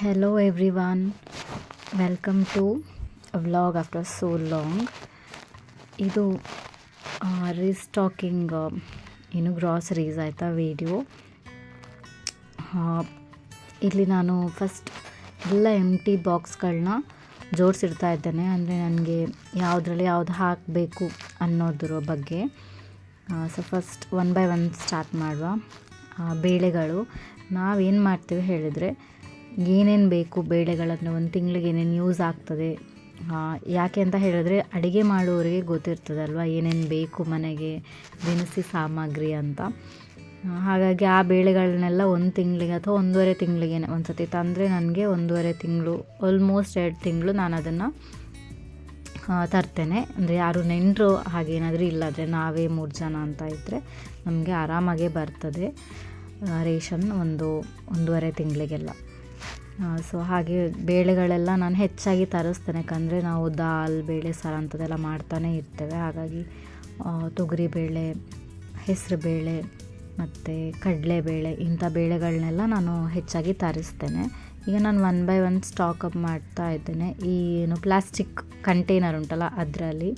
Hello everyone, welcome to vlog after so long ಇದು restocking ಏನು groceries ಆಯಿತಾ video ಇಲ್ಲಿ ನಾನು ಫಸ್ಟ್ ಎಲ್ಲ ಎಂ ಟಿ ಬಾಕ್ಸ್ಗಳನ್ನ ಜೋಡಿಸಿಡ್ತಾ ಇದ್ದೇನೆ. ಅಂದರೆ ನನಗೆ ಯಾವುದ್ರಲ್ಲಿ ಯಾವ್ದು ಹಾಕಬೇಕು ಅನ್ನೋದ್ರ ಬಗ್ಗೆ. So first one by one start ಮಾಡುವ. ಬೇಳೆಗಳು. ನಾವೇನು ಮಾಡ್ತೀವಿ ಹೇಳಿದರೆ ಏನೇನು ಬೇಕು ಬೇಳೆಗಳನ್ನು ಒಂದು ತಿಂಗಳಿಗೆ ಏನೇನು ಯೂಸ್ ಆಗ್ತದೆ? ಯಾಕೆ ಅಂತ ಹೇಳಿದ್ರೆ ಅಡುಗೆ ಮಾಡುವವರಿಗೆ ಗೊತ್ತಿರ್ತದಲ್ವ? ಏನೇನು ಬೇಕು ಮನೆಗೆ? ದಿನಸಿ ಸಾಮಗ್ರಿ ಅಂತ. ಹಾಗಾಗಿ ಆ ಬೇಳೆಗಳನ್ನೆಲ್ಲ ಒಂದು ತಿಂಗಳಿಗೆ ಅಥವಾ ಒಂದೂವರೆ ತಿಂಗಳಿಗೆ ಒಂದು ಸತಿ ತಂದರೆ ನನಗೆ ಒಂದೂವರೆ ತಿಂಗಳು ಆಲ್ಮೋಸ್ಟ್ ಎರಡು ತಿಂಗಳು ನಾನು ಅದನ್ನು ತರ್ತೇನೆ. ಅಂದರೆ ಯಾರು ನೆಂಟರು ಹಾಗೇನಾದರೂ ಇಲ್ಲಾದರೆ ನಾವೇ ಮೂರು ಜನ ಅಂತ ಇದ್ದರೆ ನಮಗೆ ಆರಾಮಾಗೇ ಬರ್ತದೆ ರೇಷನ್ ಒಂದು ಒಂದೂವರೆ ತಿಂಗಳಿಗೆಲ್ಲ. ಸೊ ಹಾಗೆ ಬೇಳೆಗಳೆಲ್ಲ ನಾನು ಹೆಚ್ಚಾಗಿ ತರಿಸ್ತೇನೆ. ಯಾಕಂದರೆ ನಾವು ದಾಲ್, ಬೇಳೆ, ಸಾರು ಅಂಥದ್ದೆಲ್ಲ ಮಾಡ್ತಾನೆ ಇರ್ತೇವೆ. ಹಾಗಾಗಿ ತೊಗರಿಬೇಳೆ ಹೆಸರುಬೇಳೆ ಮತ್ತು ಕಡಲೆಬೇಳೆ ಇಂಥ ಬೇಳೆಗಳನ್ನೆಲ್ಲ ನಾನು ಹೆಚ್ಚಾಗಿ ತರಿಸ್ತೇನೆ. ಈಗ ನಾನು ಒನ್ ಬೈ ಒನ್ ಅಪ್ ಮಾಡ್ತಾ ಇದ್ದೇನೆ. ಈ ಏನು ಪ್ಲಾಸ್ಟಿಕ್ ಕಂಟೈನರ್ ಉಂಟಲ್ಲ ಅದರಲ್ಲಿ.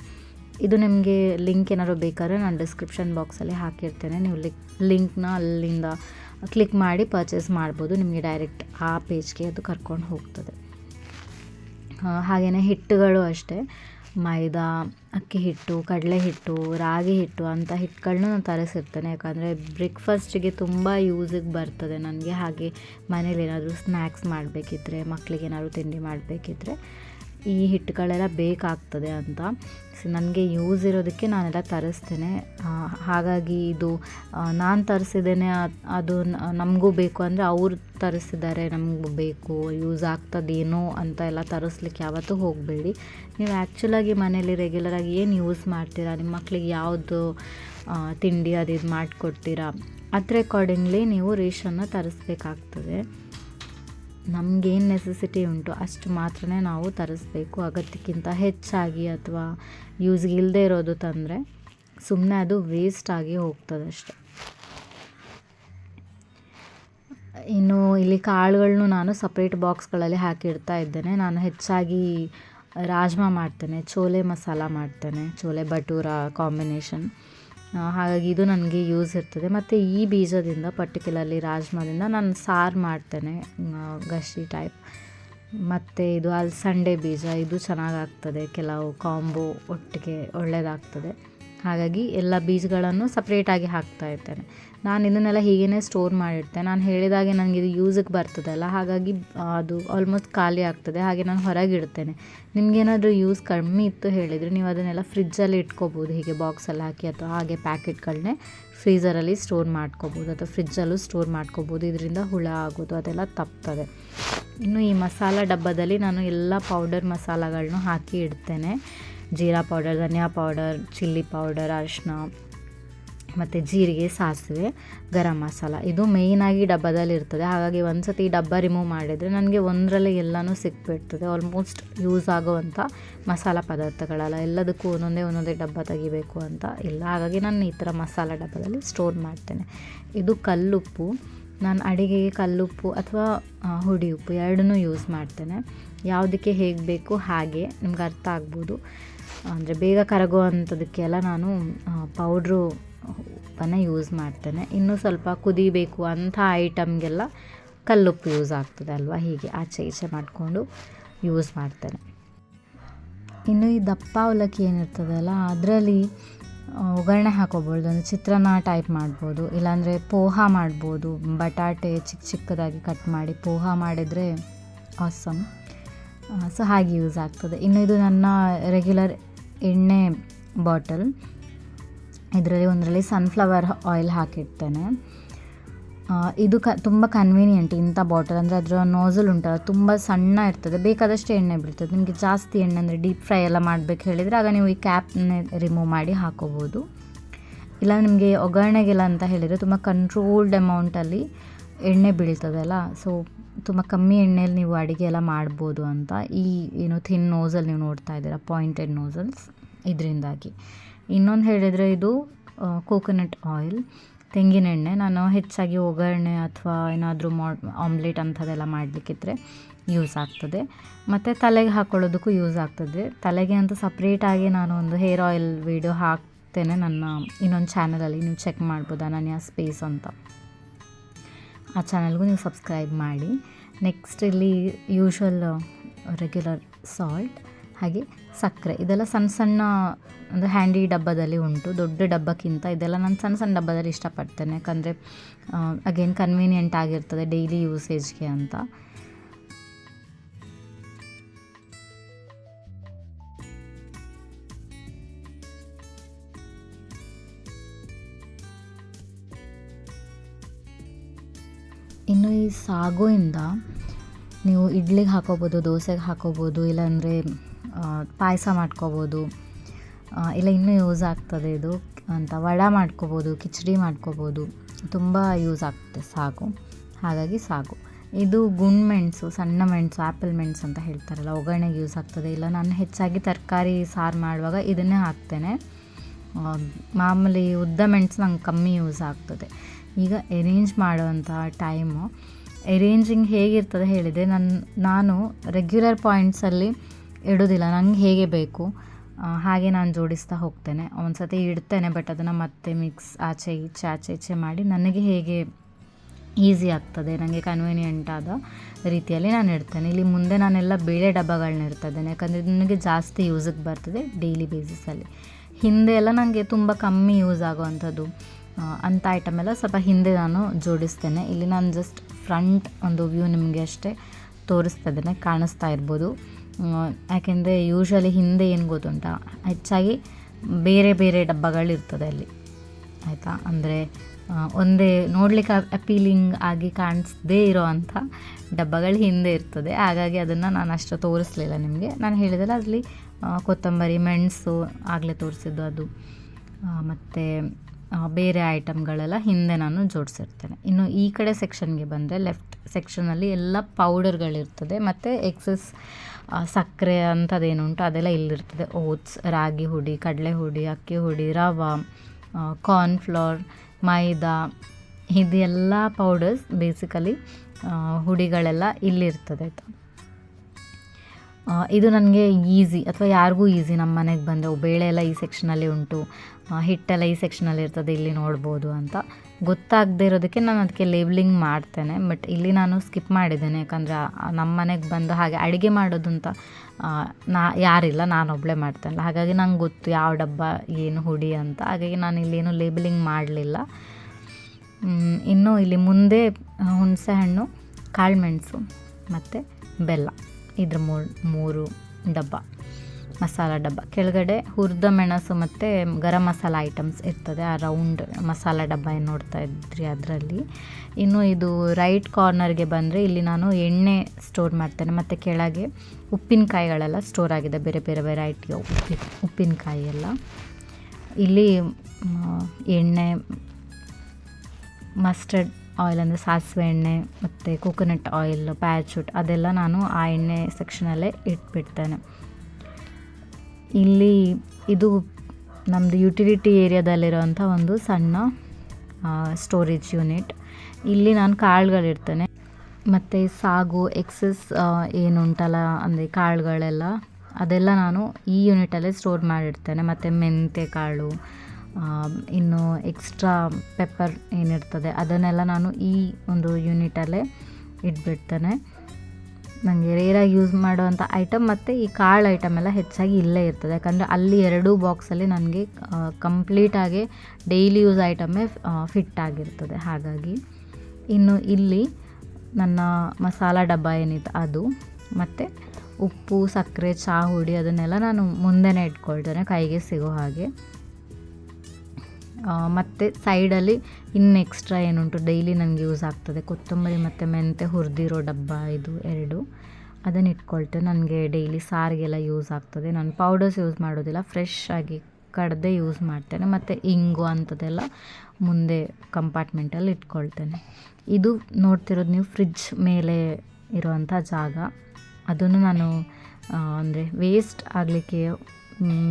ಇದು ನಿಮಗೆ ಲಿಂಕ್ ಏನಾದ್ರು ಬೇಕಾದ್ರೆ ನಾನು ಡಿಸ್ಕ್ರಿಪ್ಷನ್ ಬಾಕ್ಸಲ್ಲಿ ಹಾಕಿರ್ತೇನೆ. ನೀವು ಲಿಂಕ್ ಲಿಂಕ್ನ ಅಲ್ಲಿಂದ ಕ್ಲಿಕ್ ಮಾಡಿ ಪರ್ಚೇಸ್ ಮಾಡ್ಬೋದು. ನಿಮಗೆ ಡೈರೆಕ್ಟ್ ಆ ಪೇಜ್ಗೆ ಅದು ಕರ್ಕೊಂಡು ಹೋಗ್ತದೆ. ಹಾಗೆಯೇ ಹಿಟ್ಟುಗಳು ಅಷ್ಟೇ. ಮೈದಾ, ಅಕ್ಕಿ ಹಿಟ್ಟು, ಕಡಲೆ ಹಿಟ್ಟು, ರಾಗಿ ಹಿಟ್ಟು ಅಂಥ ಹಿಟ್ಟುಗಳನ್ನ ನಾನು ತರಿಸಿರ್ತೇನೆ. ಯಾಕಂದರೆ ಬ್ರೇಕ್ಫಾಸ್ಟಿಗೆ ತುಂಬ ಯೂಸಿಗೆ ಬರ್ತದೆ ನನಗೆ. ಹಾಗೆ ಮನೇಲಿ ಏನಾದರೂ ಸ್ನ್ಯಾಕ್ಸ್ ಮಾಡಬೇಕಿದ್ರೆ ಮಕ್ಕಳಿಗೆ ಏನಾದರೂ ತಿಂಡಿ ಮಾಡಬೇಕಿದ್ರೆ. ಈ ಹಿಟ್ಟುಗಳೆಲ್ಲ ಬೇಕಾಗ್ತದೆ ಅಂತ. ಸೊ ನನಗೆ ಯೂಸ್ ಇರೋದಕ್ಕೆ ನಾನೆಲ್ಲ ತರಿಸ್ತೇನೆ. ಹಾಗಾಗಿ ಇದು ನಾನು ತರಿಸಿದ್ದೇನೆ, ಅದು ನಮಗೂ ಬೇಕು ಅಂದರೆ ಅವ್ರು ತರಿಸಿದ್ದಾರೆ, ನಮಗೂ ಬೇಕು ಯೂಸ್ ಆಗ್ತದೇನೋ ಅಂತ ಎಲ್ಲ ತರಿಸ್ಲಿಕ್ಕೆ ಯಾವತ್ತೂ ಹೋಗಬೇಡಿ. ನೀವು ಆ್ಯಕ್ಚುಲಾಗಿ ಮನೇಲಿ ರೆಗ್ಯುಲರಾಗಿ ಏನು ಯೂಸ್ ಮಾಡ್ತೀರಾ? ನಿಮ್ಮ ಮಕ್ಕಳಿಗೆ ಯಾವುದು ತಿಂಡಿ ಅದು ಇದು ಮಾಡಿಕೊಡ್ತೀರಾ? ಅದ್ರ ಅಕಾರ್ಡಿಂಗ್ಲಿ ನೀವು ರೇಷನ್ನ ತರಿಸ್ಬೇಕಾಗ್ತದೆ. ನಮಗೇನು ನೆಸೆಸಿಟಿ ಉಂಟು, ಅಷ್ಟು ಮಾತ್ರ ನಾವು ತರಿಸ್ಬೇಕು. ಅಗತ್ಯಕ್ಕಿಂತ ಹೆಚ್ಚಾಗಿ ಅಥವಾ ಯೂಸ್ಗೆ ಇಲ್ಲದೆ ಇರೋದು ತಂದರೆ ಸುಮ್ಮನೆ ಅದು ವೇಸ್ಟ್ ಆಗಿ ಹೋಗ್ತದೆ ಅಷ್ಟೆ. ಇನ್ನು ಇಲ್ಲಿ ಕಾಳುಗಳನ್ನು ನಾನು ಸಪ್ರೇಟ್ ಬಾಕ್ಸ್ಗಳಲ್ಲಿ ಹಾಕಿಡ್ತಾ ಇದ್ದೇನೆ. ನಾನು ಹೆಚ್ಚಾಗಿ ರಾಜ್ಮಾ ಮಾಡ್ತೇನೆ ಚೋಲೆ ಮಸಾಲ ಮಾಡ್ತೇನೆ ಚೋಲೆ ಭಟೂರ ಕಾಂಬಿನೇಷನ್ ಹಾಗಾಗಿ ಇದು ನನಗೆ ಯೂಸ್ ಇರ್ತದೆ. ಮತ್ತು ಈ ಬೀಜದಿಂದ ಪರ್ಟಿಕ್ಯುಲರ್ಲಿ ರಾಜ್ಮಾದಿಂದ ನಾನು ಸಾರು ಮಾಡ್ತೇನೆ ಗಶಿ ಟೈಪ್ ಮತ್ತು ಇದು ಅಲಸಂಡೆ ಬೀಜ, ಇದು ಚೆನ್ನಾಗಾಗ್ತದೆ ಕೆಲವು ಕಾಂಬೋ ಒಟ್ಟಿಗೆ ಒಳ್ಳೆಯದಾಗ್ತದೆ ಹಾಗಾಗಿ ಎಲ್ಲ ಬೀಜಗಳನ್ನು ಸಪ್ರೇಟಾಗಿ ಹಾಕ್ತಾ ಇರ್ತೇನೆ. ನಾನು ಇದನ್ನೆಲ್ಲ ಹೀಗೇ ಸ್ಟೋರ್ ಮಾಡಿಡ್ತೇನೆ ನಾನು ಹೇಳಿದಾಗೆ ನನಗೆ ಇದು ಯೂಸಿಗೆ ಬರ್ತದಲ್ಲ, ಹಾಗಾಗಿ ಅದು ಆಲ್ಮೋಸ್ಟ್ ಖಾಲಿ ಆಗ್ತದೆ. ಹಾಗೆ ನಾನು ಹೊರಗೆ ಇಡ್ತೇನೆ. ನಿಮಗೇನಾದರೂ ಯೂಸ್ ಕಡಿಮೆ ಇತ್ತು ಹೇಳಿದರೆ ನೀವು ಅದನ್ನೆಲ್ಲ ಫ್ರಿಜ್ಜಲ್ಲಿ ಇಟ್ಕೋಬೋದು. ಹೀಗೆ ಬಾಕ್ಸಲ್ಲಿ ಹಾಕಿ ಅಥವಾ ಹಾಗೆ ಪ್ಯಾಕೆಟ್ಗಳನ್ನೇ ಫ್ರೀಝರಲ್ಲಿ ಸ್ಟೋರ್ ಮಾಡ್ಕೋಬೋದು. ಅಥವಾ ಫ್ರಿಜ್ಜಲ್ಲೂ ಸ್ಟೋರ್ ಮಾಡ್ಕೋಬೋದು. ಇದರಿಂದ ಹುಳ ಆಗೋದು, ಅದೆಲ್ಲ ತಪ್ತದೆ. ಇನ್ನು ಈ ಮಸಾಲ ಡಬ್ಬದಲ್ಲಿ ನಾನು ಎಲ್ಲ ಪೌಡರ್ ಮಸಾಲಗಳನ್ನೂ ಹಾಕಿ ಇಡ್ತೇನೆ. ಜೀರಾ ಪೌಡರ್, ಧನಿಯಾ ಪೌಡರ್, ಚಿಲ್ಲಿ ಪೌಡರ್ ಅರಿಶಿನ ಮತ್ತು ಜೀರಿಗೆ ಸಾಸಿವೆ, ಗರಂ ಮಸಾಲ. ಇದು ಮೇಯ್ನಾಗಿ ಡಬ್ಬದಲ್ಲಿ ಇರ್ತದೆ. ಹಾಗಾಗಿ ಒಂದು ಸತಿ ಈ ಡಬ್ಬ ರಿಮೂವ್ ಮಾಡಿದರೆ ನನಗೆ ಒಂದರಲ್ಲೇ ಎಲ್ಲನೂ ಸಿಕ್ಬಿಡ್ತದೆ. ಆಲ್ಮೋಸ್ಟ್ ಯೂಸ್ ಆಗುವಂಥ ಮಸಾಲ ಪದಾರ್ಥಗಳೆಲ್ಲ. ಎಲ್ಲದಕ್ಕೂ ಒಂದೊಂದೇ ಒಂದೊಂದೇ ಡಬ್ಬ ತೆಗಿಬೇಕು ಅಂತ ಇಲ್ಲ. ಹಾಗಾಗಿ ನಾನು ಈ ಥರ ಮಸಾಲ ಡಬ್ಬದಲ್ಲಿ ಸ್ಟೋರ್ ಮಾಡ್ತೇನೆ. ಇದು ಕಲ್ಲುಪ್ಪು. ನಾನು ಅಡಿಗೆಗೆ ಕಲ್ಲುಪ್ಪು ಅಥವಾ ಹುಡಿ ಉಪ್ಪು ಎರಡನ್ನೂ ಯೂಸ್ ಮಾಡ್ತೇನೆ. ಯಾವುದಕ್ಕೆ ಹೇಗೆ ಬೇಕು ಹಾಗೆ ನಿಮ್ಗೆ ಅರ್ಥ ಆಗ್ಬೋದು. ಅಂದರೆ ಬೇಗ ಕರಗುವಂಥದಕ್ಕೆಲ್ಲ ನಾನು ಪೌಡ್ರು ಉಪ್ಪನ್ನು ಯೂಸ್ ಮಾಡ್ತೇನೆ. ಇನ್ನೂ ಸ್ವಲ್ಪ ಕುದಿಬೇಕು ಅಂಥ ಐಟಮ್ಗೆಲ್ಲ ಕಲ್ಲುಪ್ಪು ಯೂಸ್ ಆಗ್ತದೆ ಅಲ್ವಾ? ಹೀಗೆ ಆಚೆ ಈಚೆ ಮಾಡಿಕೊಂಡು ಯೂಸ್ ಮಾಡ್ತೇನೆ. ಇನ್ನು ಈ ದಪ್ಪ ಅವಲಕ್ಕಿ ಏನಿರ್ತದಲ್ಲ ಅದರಲ್ಲಿ ಒಗ್ಗರಣೆ ಹಾಕೋಬೋದು. ಅಂದರೆ ಚಿತ್ರಾನ್ನ ಟೈಪ್ ಮಾಡ್ಬೋದು, ಇಲ್ಲಾಂದರೆ ಪೋಹ ಮಾಡ್ಬೋದು. ಬಟಾಟೆ ಚಿಕ್ಕ ಚಿಕ್ಕದಾಗಿ ಕಟ್ ಮಾಡಿ ಪೋಹ ಮಾಡಿದರೆ ಆಸಮ್ ಸೊ ಹಾಗೆ ಯೂಸ್ ಆಗ್ತದೆ. ಇನ್ನು ಇದು ನನ್ನ ರೆಗ್ಯುಲರ್ ಎಣ್ಣೆ ಬಾಟಲ್. ಇದರಲ್ಲಿ ಒಂದರಲ್ಲಿ ಸನ್ಫ್ಲವರ್ ಆಯಿಲ್ ಹಾಕಿಡ್ತೇನೆ. ಇದು ಕ, ತುಂಬ ಕನ್ವೀನಿಯೆಂಟ್ ಇಂಥ ಬಾಟಲ್. ಅಂದರೆ ಅದರ ನೋಸಲ್ ಉಂಟಲ್ಲ, ತುಂಬ ಸಣ್ಣ ಇರ್ತದೆ. ಬೇಕಾದಷ್ಟು ಎಣ್ಣೆ ಬೀಳ್ತದೆ ನಿಮಗೆ ಜಾಸ್ತಿ ಎಣ್ಣೆ ಅಂದರೆ ಡೀಪ್ ಫ್ರೈ ಎಲ್ಲ ಮಾಡಬೇಕು ಹೇಳಿದರೆ ಆಗ ನೀವು ಈ ಕ್ಯಾಪ್ನ ರಿಮೂವ್ ಮಾಡಿ ಹಾಕೋಬೋದು. ಇಲ್ಲ ನಿಮಗೆ ಒಗ್ಗರಣೆಗೆಲ್ಲ ಅಂತ ಹೇಳಿದರೆ ತುಂಬ ಕಂಟ್ರೋಲ್ಡ್ ಅಮೌಂಟಲ್ಲಿ ಎಣ್ಣೆ ಬೀಳ್ತದಲ್ಲ. ಸೊ ತುಂಬ ಕಮ್ಮಿ ಎಣ್ಣೆಯಲ್ಲಿ ನೀವು ಅಡುಗೆ ಎಲ್ಲ ಮಾಡ್ಬೋದು ಅಂತ ಈ, ಏನು ಥಿನ್ ನೋಸಲ್ಲಿ ನೀವು ನೋಡ್ತಾ ಇದ್ದೀರಾ ಪಾಯಿಂಟೆಡ್ ನೋಸಲ್ಸ್ ಇದರಿಂದಾಗಿ. ಇನ್ನೊಂದು ಹೇಳಿದರೆ ಇದು ಕೋಕೋನಟ್ ಆಯಿಲ್ ತೆಂಗಿನೆಣ್ಣೆ ನಾನು ಹೆಚ್ಚಾಗಿ ಒಗ್ಗರಣೆ ಅಥವಾ ಏನಾದರೂ ಮಾ ಆಮ್ಲೆಟ್ ಅಂಥದ್ದೆಲ್ಲ ಮಾಡಲಿಕ್ಕಿದ್ರೆ ಯೂಸ್ ಆಗ್ತದೆ. ಮತ್ತು ತಲೆಗೆ ಹಾಕ್ಕೊಳ್ಳೋದಕ್ಕೂ ಯೂಸ್ ಆಗ್ತದೆ. ತಲೆಗೆ ಅಂತ ಸಪ್ರೇಟಾಗಿ ನಾನು ಒಂದು ಹೇರ್ ಆಯಿಲ್ ವೀಡಿಯೋ ಹಾಕ್ತೇನೆ ನನ್ನ ಇನ್ನೊಂದು ಚಾನಲಲ್ಲಿ ನೀವು ಚೆಕ್ ಮಾಡ್ಬೋದು ಅನನ್ಯ ಸ್ಪೇಸ್ ಅಂತ. ಆ ಚಾನಲ್ಗೂ ನೀವು ಸಬ್ಸ್ಕ್ರೈಬ್ ಮಾಡಿ. ನೆಕ್ಸ್ಟ್ ಇಲ್ಲಿ ಯೂಶ್ವಲ್ ರೆಗ್ಯುಲರ್ ಸಾಲ್ಟ್ ಹಾಗೆ ಸಕ್ಕರೆ. ಇದೆಲ್ಲ ಸಣ್ಣ ಸಣ್ಣ, ಅಂದರೆ ಹ್ಯಾಂಡಿ ಡಬ್ಬದಲ್ಲಿ ಉಂಟು. ದೊಡ್ಡ ಡಬ್ಬಕ್ಕಿಂತ ಇದೆಲ್ಲ ನಾನು ಸಣ್ಣ ಸಣ್ಣ ಡಬ್ಬದಲ್ಲಿ ಇಷ್ಟಪಡ್ತೇನೆ. ಯಾಕಂದರೆ ಅಗೇನ್ ಕನ್ವೀನಿಯೆಂಟ್ ಆಗಿರ್ತದೆ ಡೈಲಿ ಯೂಸೇಜ್ಗೆ ಅಂತ. ಇನ್ನು ಈ ಸಾಗುಯಿಂದ ನೀವು ಇಡ್ಲಿಗೆ ಹಾಕೋಬೋದು, ದೋಸೆಗೆ ಹಾಕೋಬೋದು, ಇಲ್ಲಾಂದರೆ ಪಾಯಸ ಮಾಡ್ಕೋಬೋದು ಇಲ್ಲ ಇನ್ನೂ ಯೂಸ್ ಆಗ್ತದೆ ಇದು ಅಂತ ವಡ ಮಾಡ್ಕೋಬೋದು, ಕಿಚಡಿ ಮಾಡ್ಕೋಬೋದು, ತುಂಬ ಯೂಸ್ ಆಗ್ತದೆ ಸಾಗು. ಹಾಗಾಗಿ ಸಾಗು. ಇದು ಗುಂಡು ಮೆಣಸು, ಸಣ್ಣ ಮೆಣಸು ಆ್ಯಪಲ್ ಮೆಣಸು ಅಂತ ಹೇಳ್ತಾರಲ್ಲ, ಒಗ್ಗರಣೆಗೆ ಯೂಸ್ ಆಗ್ತದೆ. ಇಲ್ಲ, ನಾನು ಹೆಚ್ಚಾಗಿ ತರಕಾರಿ, ಸಾರು ಮಾಡುವಾಗ ಇದನ್ನೇ ಹಾಕ್ತೇನೆ. ಮಾಮೂಲಿ ಉದ್ದ ಮೆಣಸು ನಂಗೆ ಕಮ್ಮಿ ಯೂಸ್ ಆಗ್ತದೆ. ಈಗ ಎರೇಂಜ್ ಮಾಡುವಂಥ ಟೈಮು ಎರೇಂಜಿಂಗ್ ಹೇಗಿರ್ತದೆ ಹೇಳಿದೆ ನನ್ನ ನಾನು ರೆಗ್ಯುಲರ್ ಪಾಯಿಂಟ್ಸಲ್ಲಿ ಇಡೋದಿಲ್ಲ. ನಂಗೆ ಹೇಗೆ ಬೇಕು? ಹಾಗೆ ನಾನು ಜೋಡಿಸ್ತಾ ಹೋಗ್ತೇನೆ. ಒಂದು ಸತಿ ಇಡ್ತೇನೆ ಬಟ್ ಅದನ್ನು ಮತ್ತೆ ಮಿಕ್ಸ್ ಆಚೆ, ಈಚೆ ಆಚೆ, ಈಚೆ ಮಾಡಿ ನನಗೆ ಹೇಗೆ ಈಸಿ ಆಗ್ತದೆ ನನಗೆ ಕನ್ವೀನಿಯೆಂಟ್ ಆದ ರೀತಿಯಲ್ಲಿ ನಾನು ಇಡ್ತೇನೆ. ಇಲ್ಲಿ ಮುಂದೆ ನಾನೆಲ್ಲ ಬೇಳೆ ಡಬ್ಬಗಳನ್ನ ಇರ್ತದೇನೆ ಯಾಕಂದರೆ ನನಗೆ ಜಾಸ್ತಿ ಯೂಸಿಗೆ ಬರ್ತದೆ ಡೈಲಿ ಬೇಸಿಸಲ್ಲಿ ಹಿಂದೆ ಎಲ್ಲ ನನಗೆ ತುಂಬ ಕಮ್ಮಿ ಯೂಸ್ ಆಗುವಂಥದ್ದು. ಅಂಥ ಐಟಮ್ ಎಲ್ಲ ಸ್ವಲ್ಪ ಹಿಂದೆ ನಾನು ಜೋಡಿಸ್ತೇನೆ. ಇಲ್ಲಿ ನಾನು ಜಸ್ಟ್ ಫ್ರಂಟ್ ಒಂದು ವ್ಯೂ ನಿಮಗೆ ಅಷ್ಟೇ ತೋರಿಸ್ತಾ ಇದ್ದೇನೆ, ಕಾಣಿಸ್ತಾ ಇರ್ಬೋದು. ಯಾಕೆಂದರೆ ಯೂಶ್ವಲಿ ಹಿಂದೆ ಏನು ಗೊತ್ತುಂಟ? ಹೆಚ್ಚಾಗಿ ಬೇರೆ ಬೇರೆ ಡಬ್ಬಗಳಿರ್ತದೆ ಅಲ್ಲಿ. ಆಯಿತಾ? ಅಂದರೆ ಒಂದೇ ನೋಡಲಿಕ್ಕೆ ಅಪೀಲಿಂಗ್ ಆಗಿ ಕಾಣಿಸ್ದೇ ಇರೋ ಅಂಥ ಡಬ್ಬಗಳು ಹಿಂದೆ ಇರ್ತದೆ. ಹಾಗಾಗಿ ಅದನ್ನು ನಾನು ಅಷ್ಟು ತೋರಿಸ್ಲಿಲ್ಲ ನಿಮಗೆ. ನಾನು ಹೇಳಿದಲ್ಲ, ಅಲ್ಲಿ ಕೊತ್ತಂಬರಿ, ಮೆಣಸು ಆಗಲೇ ತೋರಿಸಿದ್ದು ಅದು. ಮತ್ತು ಬೇರೆ ಐಟಮ್ಗಳೆಲ್ಲ ಹಿಂದೆ ನಾನು ಜೋಡಿಸಿರ್ತೇನೆ. ಇನ್ನು ಈ ಕಡೆ ಸೆಕ್ಷನ್ಗೆ ಬಂದರೆ ಲೆಫ್ಟ್ ಸೆಕ್ಷನಲ್ಲಿ ಎಲ್ಲ ಪೌಡರ್ಗಳಿರ್ತದೆ ಮತ್ತು ಎಕ್ಸಸ್ ಸಕ್ಕರೆ ಅಂಥದ್ದೇನುಂಟು ಅದೆಲ್ಲ ಇಲ್ಲಿರ್ತದೆ. ಓಟ್ಸ್ ರಾಗಿ ಹುಡಿ, ಕಡಲೆ ಹುಡಿ, ಅಕ್ಕಿ ಹುಡಿ, ರವೆ ಕಾರ್ನ್ಫ್ಲೋರ್ ಮೈದಾ ಇದೆಲ್ಲ ಪೌಡರ್ಸ್ ಬೇಸಿಕಲಿ ಹುಡಿಗಳೆಲ್ಲ ಇಲ್ಲಿರ್ತದೆ. ಆಯಿತಾ ಇದು ನನಗೆ ಈಸಿ ಅಥವಾ ಯಾರಿಗೂ ಈಸಿ ನಮ್ಮ ಮನೆಗೆ ಬಂದರೆ. ಬೇಳೆ ಎಲ್ಲ ಈ ಸೆಕ್ಷನಲ್ಲಿ ಉಂಟು. ಹಿಟ್ಟೆಲ್ಲ ಈ ಸೆಕ್ಷನಲ್ಲಿ ಇರ್ತದೆ, ಇಲ್ಲಿ ನೋಡ್ಬೋದು ಅಂತ. ಗೊತ್ತಾಗದೇ ಇರೋದಕ್ಕೆ ನಾನು ಅದಕ್ಕೆ ಲೇಬ್ಲಿಂಗ್ ಮಾಡ್ತೇನೆ. ಬಟ್ ಇಲ್ಲಿ ನಾನು ಸ್ಕಿಪ್ ಮಾಡಿದ್ದೇನೆ. ಯಾಕಂದರೆ ನಮ್ಮ ಮನೆಗೆ ಬಂದು ಹಾಗೆ ಅಡುಗೆ ಮಾಡೋದು ಅಂತ ನಾ, ಯಾರಿಲ್ಲ ನಾನೊಬ್ಬಳೇ ಮಾಡ್ತೇನೆ ಹಾಗಾಗಿ ನಂಗೆ ಗೊತ್ತು ಯಾವ ಡಬ್ಬ ಏನು ಹುಡಿ ಅಂತ. ಹಾಗಾಗಿ ನಾನು ಇಲ್ಲೇನು ಲೇಬಲಿಂಗ್ ಮಾಡಲಿಲ್ಲ. ಇನ್ನು ಇಲ್ಲಿ ಮುಂದೆ ಹುಣಸೆ ಹಣ್ಣು ಕಾಳುಮೆಣಸು ಮತ್ತು ಬೆಲ್ಲ. ಇದ್ರ ಮೂರು ಮೂರು ಡಬ್ಬ, ಮಸಾಲ ಡಬ್ಬ. ಕೆಳಗಡೆ ಹುರಿದ ಮೆಣಸು ಮತ್ತು ಗರಂ ಮಸಾಲ ಐಟಮ್ಸ್ ಇರ್ತದೆ. ಆ ರೌಂಡ್ ಮಸಾಲ ಡಬ್ಬ ಏನು ನೋಡ್ತಾ ಇದ್ರಿ ಅದರಲ್ಲಿ. ಇನ್ನು ಇದು ರೈಟ್ ಕಾರ್ನರ್ಗೆ ಬಂದರೆ ಇಲ್ಲಿ ನಾನು ಎಣ್ಣೆ ಸ್ಟೋರ್ ಮಾಡ್ತೇನೆ. ಮತ್ತು ಕೆಳಗೆ ಉಪ್ಪಿನಕಾಯಿಗಳೆಲ್ಲ ಸ್ಟೋರ್ ಆಗಿದೆ. ಬೇರೆ ಬೇರೆ ವೆರೈಟಿಯ ಉಪ್ಪಿ, ಉಪ್ಪಿನಕಾಯಿ ಎಲ್ಲ. ಇಲ್ಲಿ ಎಣ್ಣೆ ಮಸ್ಟರ್ಡ್ ಆಯಿಲ್ ಅಂದರೆ ಸಾಸಿವೆ ಎಣ್ಣೆ, ಮತ್ತು ಕೋಕೋನಟ್ ಆಯಿಲ್ ಪ್ಯಾಚುಟ್ ಅದೆಲ್ಲ ನಾನು ಆ ಎಣ್ಣೆ ಸೆಕ್ಷನಲ್ಲೇ ಇಟ್ಬಿಡ್ತೇನೆ. ಇಲ್ಲಿ ಇದು ನಮ್ಮದು ಯುಟಿಲಿಟಿ ಏರಿಯಾದಲ್ಲಿರುವಂಥ ಒಂದು ಸಣ್ಣ ಸ್ಟೋರೇಜ್ ಯೂನಿಟ್ ಇಲ್ಲಿ ನಾನು ಕಾಳುಗಳಿರ್ತೇನೆ ಮತ್ತು ಸಾಗು ಎಕ್ಸಸ್ ಏನುಂಟಲ್ಲ ಅಂದರೆ ಕಾಳುಗಳೆಲ್ಲ, ಅದೆಲ್ಲ ನಾನು ಈ ಯೂನಿಟಲ್ಲೇ ಸ್ಟೋರ್ ಮಾಡಿಡ್ತೇನೆ. ಮತ್ತು ಮೆಂತ್ಯ ಕಾಳು ಇನ್ನು ಎಕ್ಸ್ಟ್ರಾ ಪೆಪ್ಪರ್ ಏನಿರ್ತದೆ, ಅದನ್ನೆಲ್ಲ ನಾನು ಈ ಒಂದು ಯೂನಿಟಲ್ಲೇ ಇಟ್ಬಿಡ್ತೇನೆ. ನನಗೆ ರೇರಾಗಿ ಯೂಸ್ ಮಾಡುವಂಥ ಐಟಮ್ ಮತ್ತು ಈ ಕಾಳು ಐಟಮ್ ಎಲ್ಲ ಹೆಚ್ಚಾಗಿ ಇಲ್ಲೇ ಇರ್ತದೆ. ಯಾಕಂದರೆ ಅಲ್ಲಿ ಎರಡೂ ಬಾಕ್ಸಲ್ಲಿ ನನಗೆ ಕಂಪ್ಲೀಟಾಗಿ ಡೈಲಿ ಯೂಸ್ ಐಟಮೇ ಫಿಟ್ ಆಗಿರ್ತದೆ. ಹಾಗಾಗಿ ಇನ್ನು ಇಲ್ಲಿ ನನ್ನ ಮಸಾಲ ಡಬ್ಬ ಏನಿತ್ತು ಅದು, ಮತ್ತು ಉಪ್ಪು, ಸಕ್ಕರೆ ಚಹಾ ಹುಡಿ ಅದನ್ನೆಲ್ಲ ನಾನು ಮುಂದೆನೇ ಇಟ್ಕೊಳ್ತೇನೆ ಕೈಗೆ ಸಿಗೋ ಹಾಗೆ. ಮತ್ತು ಸೈಡಲ್ಲಿ ಇನ್ನು ಎಕ್ಸ್ಟ್ರಾ ಏನುಂಟು? ಡೈಲಿ ನನಗೆ ಯೂಸ್ ಆಗ್ತದೆ. ಕೊತ್ತಂಬರಿ ಮತ್ತು ಮೆಂತೆ ಹುರಿದಿರೋ ಡಬ್ಬ ಇದು ಎರಡು. ಅದನ್ನು ಇಟ್ಕೊಳ್ತೇವೆ ನನಗೆ ಡೈಲಿ ಸಾರಿಗೆಲ್ಲ ಯೂಸ್ ಆಗ್ತದೆ. ನಾನು ಪೌಡರ್ಸ್ ಯೂಸ್ ಮಾಡೋದಿಲ್ಲ. ಫ್ರೆಶ್ ಆಗಿ ಕಡ್ದೆ ಯೂಸ್ ಮಾಡ್ತೇನೆ. ಮತ್ತು ಇಂಗು ಅಂಥದ್ದೆಲ್ಲ ಮುಂದೆ ಕಂಪಾರ್ಟ್ಮೆಂಟಲ್ಲಿ ಇಟ್ಕೊಳ್ತೇನೆ. ಇದು ನೋಡ್ತಿರೋದು ನೀವು ಫ್ರಿಜ್ ಮೇಲೆ ಇರುವಂಥ ಜಾಗ. ಅದನ್ನು ನಾನು ಅಂದರೆ ವೇಸ್ಟ್ ಆಗಲಿಕ್ಕೆ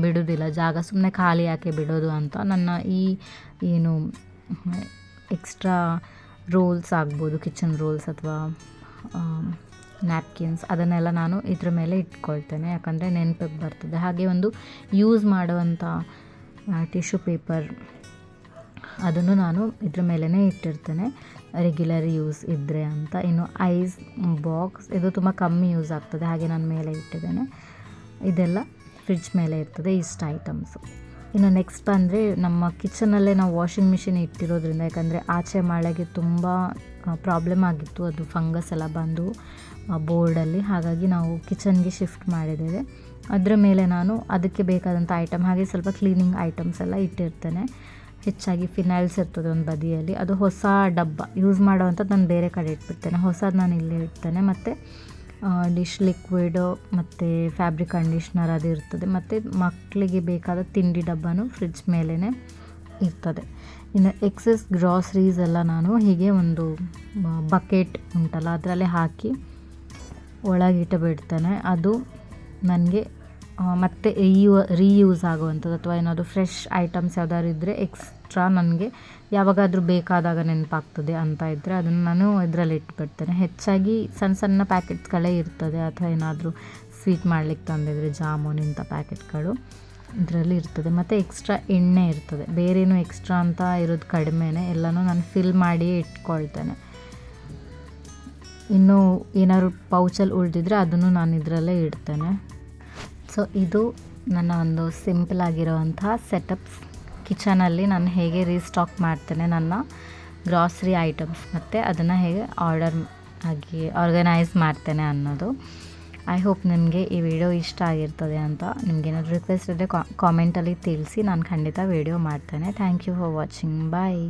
ಬಿಡೋದಿಲ್ಲ. ಜಾಗ ಸುಮ್ಮನೆ ಖಾಲಿ ಯಾಕೆ ಬಿಡೋದು ಅಂತ. ನನ್ನ ಈ ಏನು ಎಕ್ಸ್ಟ್ರಾ ರೋಲ್ಸ್ ಆಗ್ಬೋದು ಕಿಚನ್ ರೋಲ್ಸ್ ಅಥವಾ ನ್ಯಾಪ್ಕಿನ್ಸ್ ಅದನ್ನೆಲ್ಲ ನಾನು ಇದ್ರ ಮೇಲೆ ಇಟ್ಕೊಳ್ತೇನೆ. ಯಾಕಂದರೆ ನೆನಪಿಗೆ ಬರ್ತದೆ. ಹಾಗೆ ಒಂದು ಯೂಸ್ ಮಾಡುವಂಥ ಟಿಶ್ಯೂ ಪೇಪರ್ ಅದನ್ನು ನಾನು ಇದ್ರ ಮೇಲೇ ಇಟ್ಟಿರ್ತೇನೆ. ರೆಗ್ಯುಲರ್ ಯೂಸ್ ಇದ್ದರೆ ಅಂತ. ಇನ್ನು ಐಸ್ ಬಾಕ್ಸ್ ಇದು ತುಂಬ ಕಮ್ಮಿ ಯೂಸ್ ಆಗ್ತದೆ. ಹಾಗೆ ನಾನು ಮೇಲೆ ಇಟ್ಟಿದ್ದೇನೆ. ಇದೆಲ್ಲ ಫ್ರಿಡ್ಜ್ ಮೇಲೆ ಇರ್ತದೆ ಇಷ್ಟು ಐಟಮ್ಸು ಇನ್ನು ನೆಕ್ಸ್ಟ್ ಬಂದರೆ ನಮ್ಮ ಕಿಚನಲ್ಲೇ ನಾವು ವಾಷಿಂಗ್ ಮಿಷಿನ್ ಇಟ್ಟಿರೋದ್ರಿಂದ ಯಾಕಂದರೆ ಆಚೆ ಮಳೆಗೆ ತುಂಬ ಪ್ರಾಬ್ಲಮ್ ಆಗಿತ್ತು. ಅದು ಫಂಗಸ್ ಎಲ್ಲ ಬಂದು ಬೋರ್ಡಲ್ಲಿ ಹಾಗಾಗಿ ನಾವು ಕಿಚನ್ಗೆ ಶಿಫ್ಟ್ ಮಾಡಿದ್ದೇವೆ. ಅದರ ಮೇಲೆ ನಾನು ಅದಕ್ಕೆ ಬೇಕಾದಂಥ ಐಟಮ್ ಹಾಗೆ ಸ್ವಲ್ಪ ಕ್ಲೀನಿಂಗ್ ಐಟಮ್ಸ್ ಎಲ್ಲ ಇಟ್ಟಿರ್ತೇನೆ. ಹೆಚ್ಚಾಗಿ ಫಿನೈಲ್ಸ್ ಇರ್ತದೆ ಒಂದು ಬದಿಯಲ್ಲಿ. ಅದು ಹೊಸ ಡಬ್ಬ. ಯೂಸ್ ಮಾಡೋವಂಥದ್ದು ನಾನು ಬೇರೆ ಕಡೆ ಇಟ್ಬಿಡ್ತೇನೆ. ಹೊಸದು ನಾನು ಇಲ್ಲಿ ಇಡ್ತೇನೆ. ಮತ್ತು ಡಿಶ್ ಲಿಕ್ವಿಡು ಮತ್ತು ಫ್ಯಾಬ್ರಿಕ್ ಕಂಡೀಷ್ನರ್ ಅದು ಇರ್ತದೆ. ಮತ್ತು ಮಕ್ಕಳಿಗೆ ಬೇಕಾದ ತಿಂಡಿ ಡಬ್ಬನೂ ಫ್ರಿಡ್ಜ್ ಮೇಲೇ ಇರ್ತದೆ. ಇನ್ನು ಎಕ್ಸಸ್ ಗ್ರಾಸರೀಸ್ ಎಲ್ಲ ನಾನು ಹೀಗೆ ಒಂದು ಬಕೆಟ್ ಉಂಟಲ್ಲ, ಅದರಲ್ಲೇ ಹಾಕಿ ಒಳಗಿಟ್ಟಬಿಡ್ತೇನೆ ಅದು ನನಗೆ ಮತ್ತೆ ರೀಯೂ ರೀಯೂಸ್ ಆಗುವಂಥದ್ದು ಅಥವಾ ಏನಾದರೂ ಫ್ರೆಶ್ ಐಟಮ್ಸ್ ಯಾವ್ದಾದ್ರು ಇದ್ದರೆ ಎಕ್ಸ್ಟ್ರಾ ನನಗೆ ಯಾವಾಗಾದರೂ ಬೇಕಾದಾಗ ನೆನಪಾಗ್ತದೆ ಅಂತ ಇದ್ದರೆ ಅದನ್ನು ನಾನು ಇದರಲ್ಲಿ ಇಟ್ಬಿಡ್ತೇನೆ. ಹೆಚ್ಚಾಗಿ ಸಣ್ಣ ಸಣ್ಣ ಪ್ಯಾಕೆಟ್ಸ್ಗಳೇ ಇರ್ತದೆ. ಅಥವಾ ಏನಾದರೂ ಸ್ವೀಟ್ ಮಾಡ್ಲಿಕ್ಕೆ ತಂದಿದ್ರೆ ಜಾಮೂನ್ ಇಂಥ ಪ್ಯಾಕೆಟ್ಗಳು ಇದರಲ್ಲಿ ಇರ್ತದೆ. ಮತ್ತು ಎಕ್ಸ್ಟ್ರಾ ಎಣ್ಣೆ ಇರ್ತದೆ. ಬೇರೇನು ಎಕ್ಸ್ಟ್ರಾ ಅಂತ ಇರೋದು ಕಡಿಮೆನೇ. ಎಲ್ಲನೂ ನಾನು ಫಿಲ್ ಮಾಡಿಯೇ ಇಟ್ಕೊಳ್ತೇನೆ. ಇನ್ನು ಏನಾದ್ರು ಪೌಚಲ್ಲಿ ಉಳಿದಿದ್ರೆ ಅದನ್ನು ನಾನು ಇದರಲ್ಲೇ ಇಡ್ತೇನೆ. ಸೊ ಇದು ನನ್ನ ಒಂದು ಸಿಂಪಲ್ ಆಗಿರೋವಂಥ ಸೆಟಪ್ಸ್ ಕಿಚನಲ್ಲಿ ನಾನು ಹೇಗೆ ರೀಸ್ಟಾಕ್ ಮಾಡ್ತೇನೆ ನನ್ನ ಗ್ರಾಸರಿ ಐಟಮ್ಸ್ ಮತ್ತು ಅದನ್ನು ಹೇಗೆ ಆರ್ಡರ್ ಆಗಿ ಆರ್ಗನೈಸ್ ಮಾಡ್ತೇನೆ ಅನ್ನೋದು. ಐ ಹೋಪ್ ನಿಮಗೆ ಈ ವಿಡಿಯೋ ಇಷ್ಟ ಆಗಿರ್ತದೆ ಅಂತ ನಿಮಗೇನಾದ್ರು ರಿಕ್ವೆಸ್ಟ್ ಇದ್ದರೆ ಕಾಮೆಂಟಲ್ಲಿ ತಿಳಿಸಿ ನಾನು ಖಂಡಿತ ವಿಡಿಯೋ ಮಾಡ್ತೇನೆ. Thank you for watching bye